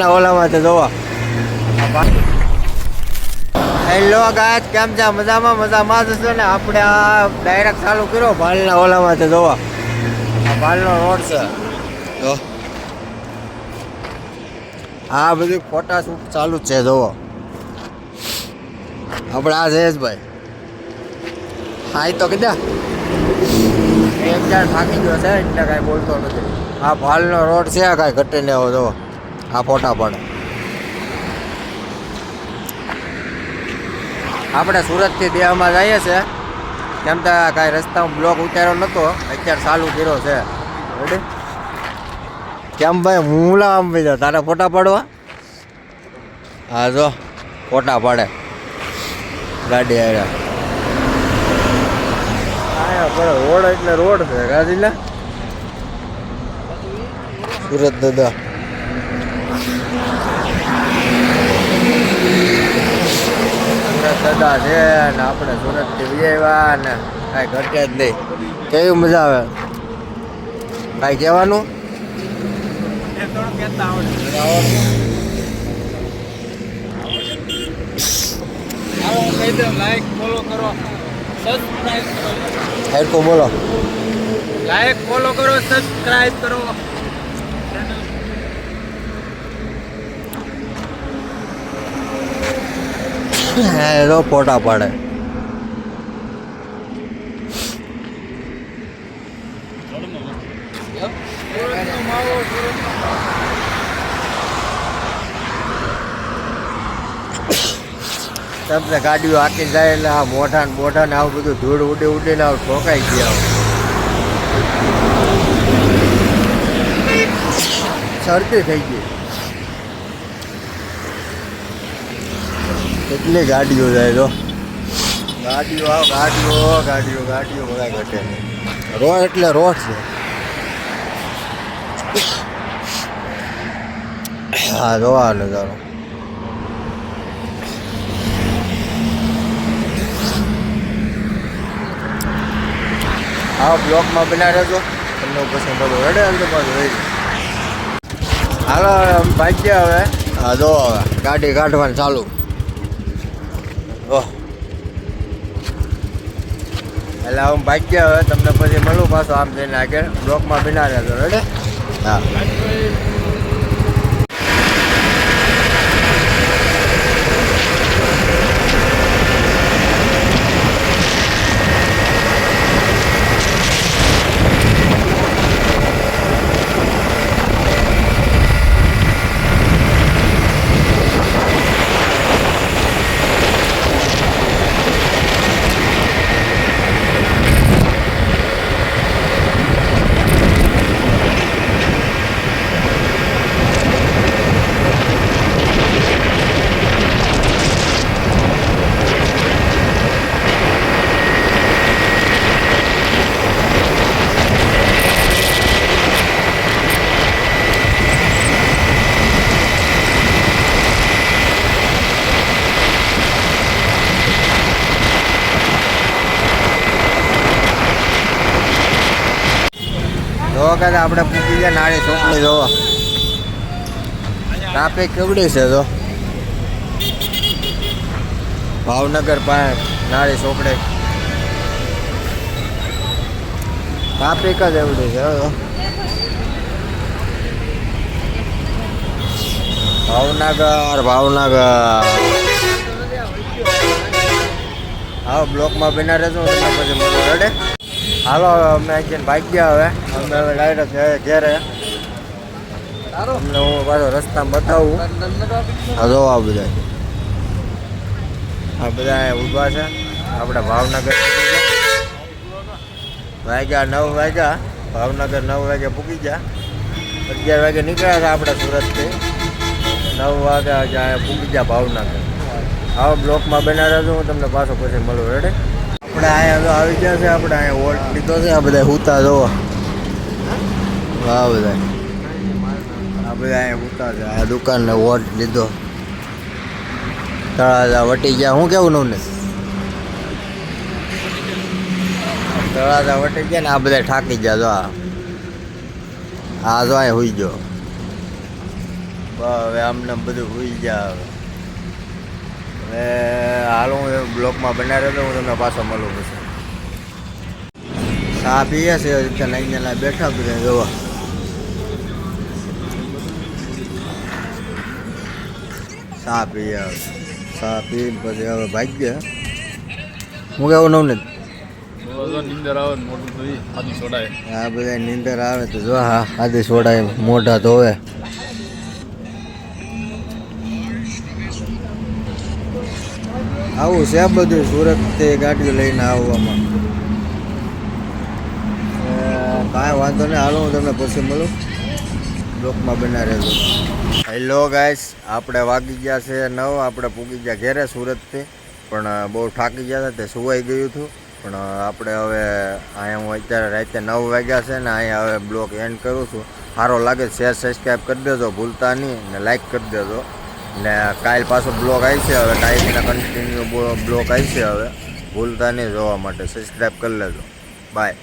ભાલના ઓલામાં છે, જોવો. હેલો ગાય કેમ છે? મજામાં મજામાં જ ને? આપણે આ ડાયરેક્ટ ચાલુ કર્યો, ભાલના ઓલામાં છે, જોવા. ભાલનો રોડ છે. જો. આ બધું ફોટા શૂટ ચાલુ જ છે, જોવો. આપણે આ જયેશભાઈ હા એ તો કીધા. એક જાણ થાકી ગયો છે, એટલે કાંઈ બોલતો નથી. આ ભાલનો રોડ છે, કાંઈ ઘટે ને આવો જો આ ફોટા પડે આપણે સુરતથી દેહમાં જઈએ છે કેમ કે કાંઈ રસ્તામાં બ્લોક ઉતાર્યો નહોતો અત્યારે ચાલુ કર્યો છે. કેમ ભાઈ, હું આમ ભાઈ તારે ફોટા પાડવા? હા, જો, ફોટા પાડે. ગાડી આવ્યા રોડ એટલે રોડ છે ગાજીલા સુરત દાદા. દાદા ફોલો કરો સબસ્ક્રાઇબ કરો બોલો. લાઈક ફોલો કરો સબસ્ક્રાઇબ કરો. હે તો ફોટા પાડે. તમને ગાડીઓ આખી જાય એટલે આ મોઢા ને મોઢા ને આવું બધું ધૂળ ઉડે ઉડે ને આવું ઠોકાઈ ગયા શરદી થઈ ગઈ. કેટલી ગાડીઓ જાય તો? ગાડીઓ આવ, ગાડીઓ ગાડીઓ ગાડીઓ બધા ઘટે. રોડ એટલે રોડ છે. હા જોવા નજારો આવો બ્લોકમાં બના રહેજો તમને પસંદ બધું રેડે અંદર પાછું હાલો ભાગ્યા હવે. હા, જો હવે. ગાડી કાઢવાનું ચાલુ. ઓહ. એટલે હું ભાગ્યા હવે તમને પછી મળું પાછો આમ જઈને આગળ. બ્લોકમાં બિના રહેતો રેડે હા. જો કદાચ આપણે પૂકી ગયા નાળી ચોકડી જોવો ટ્રાફિક કેવડી છે તો ભાવનગર પાસે નાળી ચોકડી. ટ્રાફિક જ એવડી છે ભાવનગર ભાવનગર. હા બ્લોકમાં બિના રહેજો પછી મને રેડે? હાલો હવે અમે અહીંથી ભાગ્યા હવે. અમે હવે ડાયરેક્ટ ઘેરે. તમને હું પાછો રસ્તા બતાવું. હા જો આ બધા. આ બધા અહીંયા ઊભા છે. આપણે ભાવનગર વાગ્યા નવ વાગ્યા. ભાવનગર નવ વાગે પૂકી ગયા. અગિયાર વાગે નીકળ્યા હતા આપણે સુરતથી. નવ વાગે આજે અહીંયા પૂકી ગયા ભાવનગર. આવા બ્લોકમાં બના રહેજો હું તમને પાછો પછી મળું રેડે આપણે અહીંયા આવી ગયા છે, આપણે અહીંયા વોટ લીધો છે, આ બધા હુતા જોવો. વાહ બધા. આ બધા અહીંયા હુતા છે, આ દુકાનને વોટ લીધો. તળાજા વટી ગયા, હું કેવું નવું ને? તળાજા વટી ગયા ને આ બધા ઠાકી ગયા, જો આ. જો અહીંયા હુઈ ગયો. હવે આમને આમ બધું હોઈ ગયા હવે. હવે હાલ હું બ્લોકમાં બનાવ્યો હતો હું તમને પાછો મળું પછી. ચા પીએ છે ત્યાં અહીંયા બેઠા બધા જોવા. ચા પીએ સા ચા પી પછી હવે ભાગ્ય. હું કેવું નવ નથી? આ બધા નીંદર આવે તો જો હા આદિ સોડાય મોઢા ધોવે. આવું છે બધું સુરત તે ગાડીઓ લઈને આવવામાં. કાંઈ વાંધો નહીં, હાલો હું તમને પછી મળું. બ્લોકમાં બના રહેજો. હેલો ગાઈસ, આપણે વાગી ગયા છે નવ, આપણે પૂગી ગયા ઘેરે સુરતથી. પણ બહુ થાકી ગયા હતા, તે સુવાઈ ગયું હતું. પણ આપણે હવે અહીંયા હું અત્યારે રાતે નવ વાગ્યા છે ને અહીંયા હવે બ્લોક એન્ડ કરું છું. સારો લાગે શેર સબસ્ક્રાઈબ કરી દેજો, ભૂલતા નહીં ને લાઈક કરી દેજો. ને કાલ પાછો બ્લોક આવી છે હવે. ટાઈમના કન્ટિન્યુ બ્લોક આવી છે હવે. ભૂલતા નહીં જોવા માટે. સબસ્ક્રાઈબ કરી લેજો. બાય